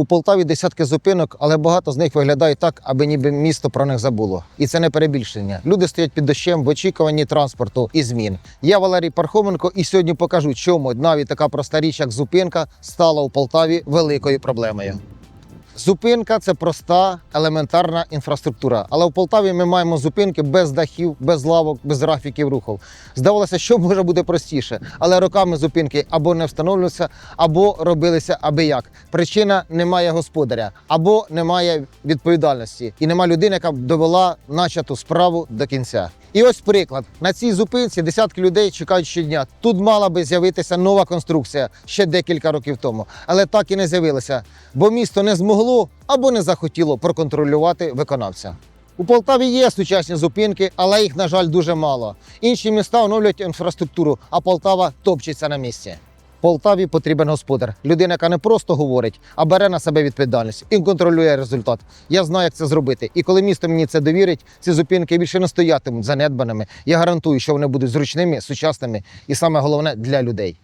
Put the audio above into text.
У Полтаві десятки зупинок, але багато з них виглядає так, аби ніби місто про них забуло. І це не перебільшення. Люди стоять під дощем в очікуванні транспорту і змін. Я Валерій Пархоменко, і сьогодні покажу, чому навіть така проста річ, як зупинка, стала у Полтаві великою проблемою. Зупинка це проста елементарна інфраструктура. Але в Полтаві ми маємо зупинки без дахів, без лавок, без графіків руху. Здавалося, що може бути простіше, але роками зупинки або не встановлюються, або робилися аби як. Причина немає господаря, або немає відповідальності, і нема людини, яка б довела начату справу до кінця. І ось приклад: на цій зупинці десятки людей чекають щодня. Тут мала би з'явитися нова конструкція ще декілька років тому, але так і не з'явилася, бо місто не змогло або не захотіло проконтролювати виконавця. У Полтаві є сучасні зупинки, але їх, на жаль, дуже мало. Інші міста оновлюють інфраструктуру, а Полтава топчеться на місці. Полтаві потрібен господар, людина, яка не просто говорить, а бере на себе відповідальність і контролює результат. Я знаю, як це зробити. І коли місто мені це довірить, ці зупинки більше не стоятимуть занедбаними. Я гарантую, що вони будуть зручними, сучасними і саме головне для людей.